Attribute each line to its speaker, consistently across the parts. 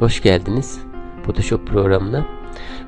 Speaker 1: Hoş geldiniz Photoshop programına.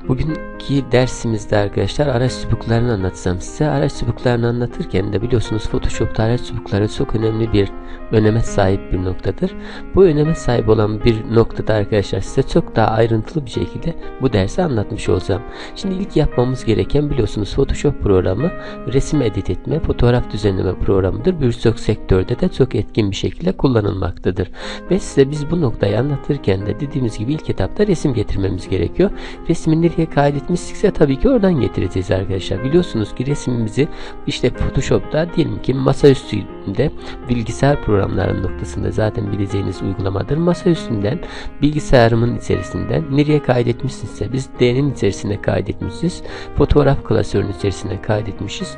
Speaker 1: Bugünkü dersimizde arkadaşlar araç çubuklarını anlatacağım size. Araç çubuklarını anlatırken de biliyorsunuz Photoshop'ta araç çubukları çok önemli bir öneme sahip bir noktadır. Bu öneme sahip olan bir noktada arkadaşlar size çok daha ayrıntılı bir şekilde bu dersi anlatmış olacağım. Şimdi ilk yapmamız gereken biliyorsunuz Photoshop programı resim edit etme, fotoğraf düzenleme programıdır. Birçok sektörde de çok etkin bir şekilde kullanılmaktadır. Ve size biz bu noktayı anlatırken de dediğimiz gibi ilk etapta resim getirmemiz gerekiyor. Resmin nereye kaydetmişsikse tabii ki oradan getireceğiz arkadaşlar. Biliyorsunuz ki resmimizi işte Photoshop'ta diyelim ki masaüstünde bilgisayar programlarının noktasında zaten bileceğiniz uygulamadır. Masa üstünden bilgisayarımın içerisinden nereye kaydetmişsinse biz D'nin içerisine kaydetmişiz. Fotoğraf klasörünün içerisine kaydetmişiz.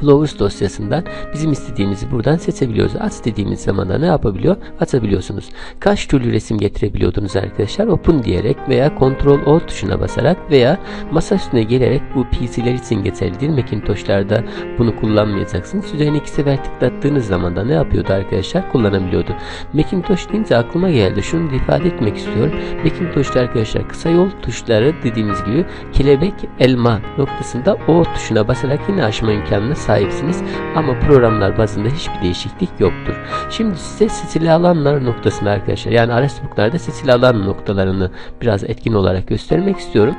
Speaker 1: Flowers dosyasından bizim istediğimizi buradan seçebiliyoruz. Aç dediğimiz zaman da ne yapabiliyor? Açabiliyorsunuz. Kaç türlü resim getirebiliyordunuz arkadaşlar? Open diyerek veya Ctrl O tuşuna basarak veya masa üstüne gelerek bu PC'ler için geçerlidir. Macintosh'larda bunu kullanmayacaksınız. Üzerine iki sefer tıklattığınız zaman da ne yapıyordu arkadaşlar? Kullanabiliyordu. Macintosh deyince aklıma geldi. Şunu ifade etmek istiyorum. Macintosh'ta arkadaşlar kısa yol tuşları dediğimiz gibi kelebek elma noktasında O tuşuna basarak yine aşma imkanına sahipsiniz ama programlar bazında hiçbir değişiklik yoktur. Şimdi size stil alanlar noktasını arkadaşlar yani araçlıklarda stil alan noktalarını biraz etkin olarak göstermek istiyorum.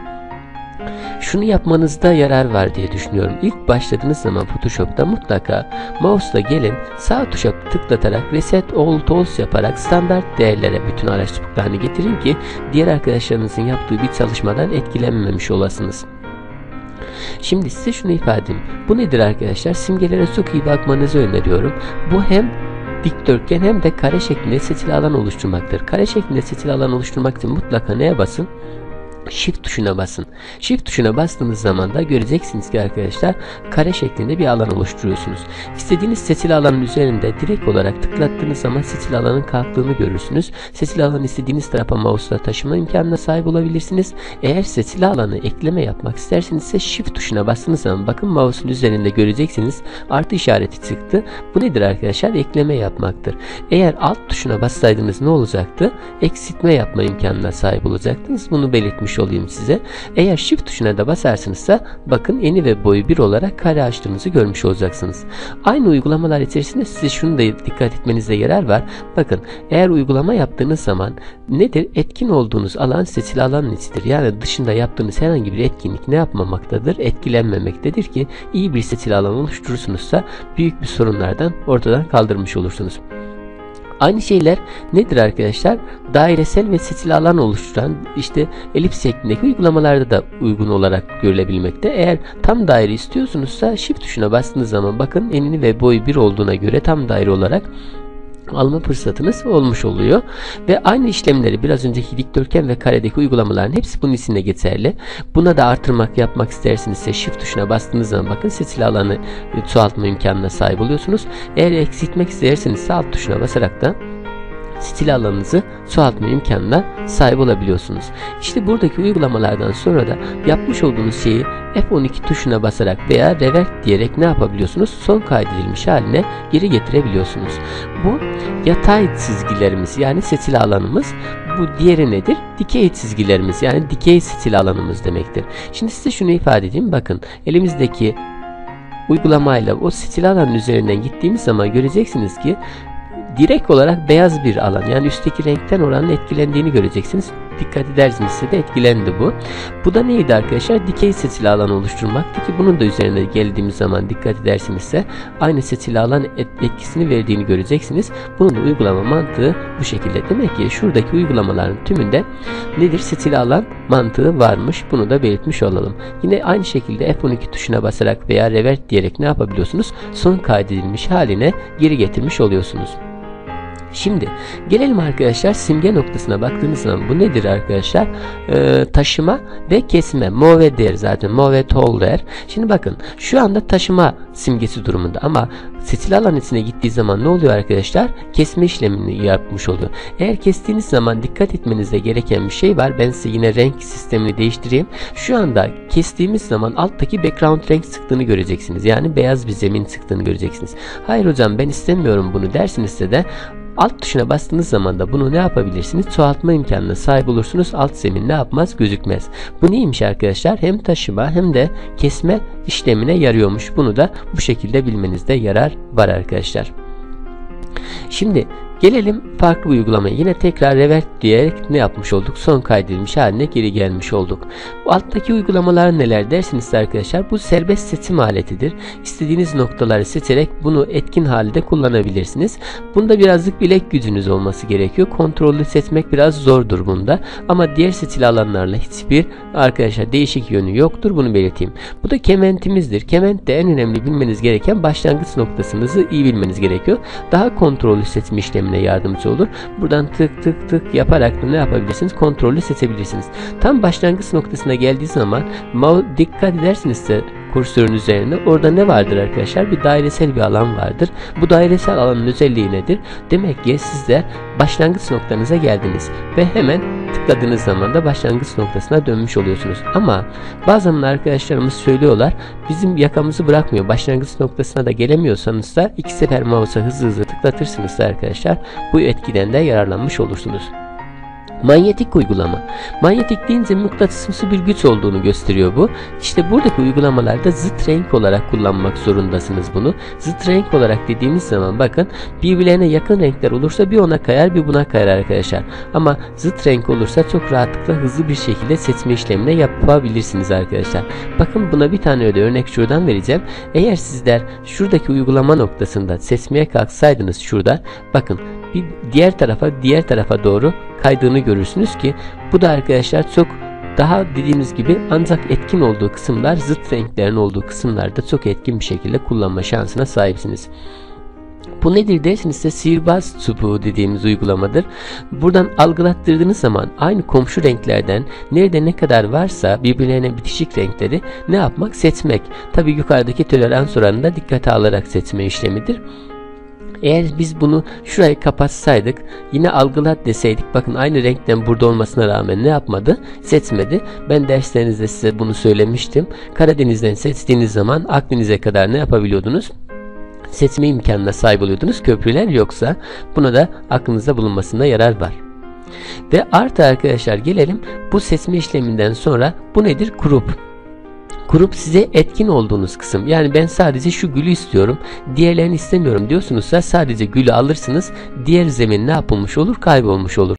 Speaker 1: Şunu yapmanızda yarar var diye düşünüyorum. İlk başladığınız zaman Photoshop'ta mutlaka mouse'la gelin sağ tuşa tıklatarak Reset All Tools yaparak standart değerlere bütün araçlıklarını getirin ki diğer arkadaşlarınızın yaptığı bir çalışmadan etkilenmemiş olasınız. Şimdi size şunu ifade edeyim. Bu nedir arkadaşlar? Simgelere çok iyi bakmanızı öneriyorum. Bu hem dikdörtgen hem de kare şeklinde seçili alan oluşturmaktır. Kare şeklinde seçili alan oluşturmak için mutlaka neye basın? Shift tuşuna basın. Shift tuşuna bastığınız zaman da göreceksiniz ki arkadaşlar kare şeklinde bir alan oluşturuyorsunuz. İstediğiniz seçili alanın üzerinde direkt olarak tıklattığınız zaman seçili alanın kalktığını görürsünüz. Seçili alanı istediğiniz tarafa mouse'la taşıma imkanına sahip olabilirsiniz. Eğer seçili alanı ekleme yapmak isterseniz ise Shift tuşuna bastığınız zaman bakın mouse'un üzerinde göreceksiniz artı işareti çıktı. Bu nedir arkadaşlar? Ekleme yapmaktır. Eğer alt tuşuna bassaydınız ne olacaktı? Eksiltme yapma imkanına sahip olacaktınız. Bunu belirtmiş göstermiş olayım size. Eğer Shift tuşuna da basarsınızsa bakın eni ve boyu bir olarak kare açtığınızı görmüş olacaksınız. Aynı uygulamalar içerisinde size şunu da dikkat etmenizde yarar var. Bakın eğer uygulama yaptığınız zaman nedir? Etkin olduğunuz alan seçili alan içidir. Yani dışında yaptığınız herhangi bir etkinlik ne yapmamaktadır? Etkilenmemektedir ki iyi bir seçili alan oluşturursunuzsa büyük bir sorunlardan ortadan kaldırmış olursunuz. Aynı şeyler nedir arkadaşlar? Dairesel ve stil alan oluşturan işte elips şeklindeki uygulamalarda da uygun olarak görülebilmekte. Eğer tam daire istiyorsunuzsa shift tuşuna bastığınız zaman bakın enini ve boyu bir olduğuna göre tam daire olarak alma fırsatınız olmuş oluyor. Ve aynı işlemleri biraz önceki dikdörtgen ve karedeki uygulamaların hepsi bunun içinde geçerli. Buna da artırmak yapmak istersinizse shift tuşuna bastığınız zaman bakın seçili alanı çoğaltma imkanına sahip oluyorsunuz. Eğer eksiltmek isterseniz alt tuşuna basarak da stil alanınızı çoğaltma imkanına sahip olabiliyorsunuz. İşte buradaki uygulamalardan sonra da yapmış olduğunuz şeyi F12 tuşuna basarak veya revert diyerek ne yapabiliyorsunuz? Son kaydedilmiş haline geri getirebiliyorsunuz. Bu yatay çizgilerimiz yani stil alanımız. Bu diğeri nedir? Dikey çizgilerimiz yani dikey stil alanımız demektir. Şimdi size şunu ifade edeyim. Bakın elimizdeki uygulamayla o stil alanın üzerinden gittiğimiz zaman göreceksiniz ki direkt olarak beyaz bir alan yani üstteki renkten oranın etkilendiğini göreceksiniz. Dikkat ederseniz de etkilendi bu. Bu da neydi arkadaşlar? Dikey seçili alan oluşturmaktı ki bunun da üzerine geldiğimiz zaman dikkat edersinizse aynı seçili alan etkisini verdiğini göreceksiniz. Bunun da uygulama mantığı bu şekilde. Demek ki şuradaki uygulamaların tümünde nedir? Seçili alan mantığı varmış. Bunu da belirtmiş olalım. Yine aynı şekilde F12 tuşuna basarak veya revert diyerek ne yapabiliyorsunuz? Son kaydedilmiş haline geri getirmiş oluyorsunuz. Şimdi gelelim arkadaşlar simge noktasına baktığınız zaman bu nedir arkadaşlar? Ee, taşıma ve kesme. Move der zaten. Move toll der. Şimdi bakın şu anda taşıma simgesi durumunda ama seçili alan içine gittiği zaman ne oluyor arkadaşlar? Kesme işlemini yapmış oluyor. Eğer kestiğiniz zaman dikkat etmenizde gereken bir şey var. Ben size yine renk sistemini değiştireyim. Şu anda kestiğimiz zaman alttaki background renk sıktığını göreceksiniz. Yani beyaz bir zemin sıktığını göreceksiniz. Hayır hocam ben istemiyorum bunu dersinizse de Alt tuşuna bastığınız zaman da bunu ne yapabilirsiniz? Çoğaltma imkanına sahip olursunuz. Alt zemin ne yapmaz? Gözükmez. Bu neymiş arkadaşlar? Hem taşıma hem de kesme işlemine yarıyormuş. Bunu da bu şekilde bilmenizde yarar var arkadaşlar. Şimdi Gelelim farklı uygulamaya. Yine tekrar revert diyerek ne yapmış olduk? Son kaydedilmiş haline geri gelmiş olduk. Bu alttaki uygulamalar neler dersiniz arkadaşlar? Bu serbest seçim aletidir. İstediğiniz noktaları seçerek bunu etkin halde kullanabilirsiniz. Bunda birazcık bilek gücünüz olması gerekiyor. Kontrollü seçmek biraz zordur bunda. Ama diğer seçili alanlarla hiçbir arkadaşlar değişik yönü yoktur. Bunu belirteyim. Bu da kementimizdir. Kement de en önemli bilmeniz gereken başlangıç noktasınızı iyi bilmeniz gerekiyor. Daha kontrollü seçim işlemi işlemine yardımcı olur. Buradan tık tık tık yaparak da ne yapabilirsiniz? Kontrollü seçebilirsiniz. Tam başlangıç noktasına geldiği zaman dikkat edersinizse kursörün üzerinde orada ne vardır arkadaşlar? Bir dairesel bir alan vardır. Bu dairesel alanın özelliği nedir? Demek ki siz de başlangıç noktanıza geldiniz ve hemen tıkladığınız zaman da başlangıç noktasına dönmüş oluyorsunuz. Ama bazen arkadaşlarımız söylüyorlar bizim yakamızı bırakmıyor. Başlangıç noktasına da gelemiyorsanız da iki sefer mouse'a hızlı hızlı tıklatırsınız da arkadaşlar bu etkiden de yararlanmış olursunuz. Manyetik uygulama. Manyetik deyince mıknatısımsı bir güç olduğunu gösteriyor bu. İşte buradaki uygulamalarda zıt renk olarak kullanmak zorundasınız bunu. Zıt renk olarak dediğimiz zaman bakın birbirlerine yakın renkler olursa bir ona kayar bir buna kayar arkadaşlar. Ama zıt renk olursa çok rahatlıkla hızlı bir şekilde seçme işlemini yapabilirsiniz arkadaşlar. Bakın buna bir tane de örnek şuradan vereceğim. Eğer sizler şuradaki uygulama noktasında seçmeye kalksaydınız şurada bakın bir diğer tarafa diğer tarafa doğru kaydığını görürsünüz ki bu da arkadaşlar çok daha dediğimiz gibi ancak etkin olduğu kısımlar zıt renklerin olduğu kısımlarda çok etkin bir şekilde kullanma şansına sahipsiniz. Bu nedir dersiniz ise sihirbaz çubuğu dediğimiz uygulamadır. Buradan algılattırdığınız zaman aynı komşu renklerden nerede ne kadar varsa birbirlerine bitişik renkleri ne yapmak? Seçmek. Tabi yukarıdaki tolerans oranında dikkate alarak seçme işlemidir. Eğer biz bunu şurayı kapatsaydık yine algılat deseydik bakın aynı renkten burada olmasına rağmen ne yapmadı? Seçmedi. Ben derslerinizde size bunu söylemiştim. Karadeniz'den seçtiğiniz zaman Akdeniz'e kadar ne yapabiliyordunuz? seçme imkanına sahip oluyordunuz. Köprüler yoksa buna da aklınızda bulunmasında yarar var. Ve artı arkadaşlar gelelim bu seçme işleminden sonra bu nedir? Grup. Kurup size etkin olduğunuz kısım. Yani ben sadece şu gülü istiyorum. Diğerlerini istemiyorum diyorsunuzsa sadece gülü alırsınız. Diğer zemin ne yapılmış olur? Kaybolmuş olur.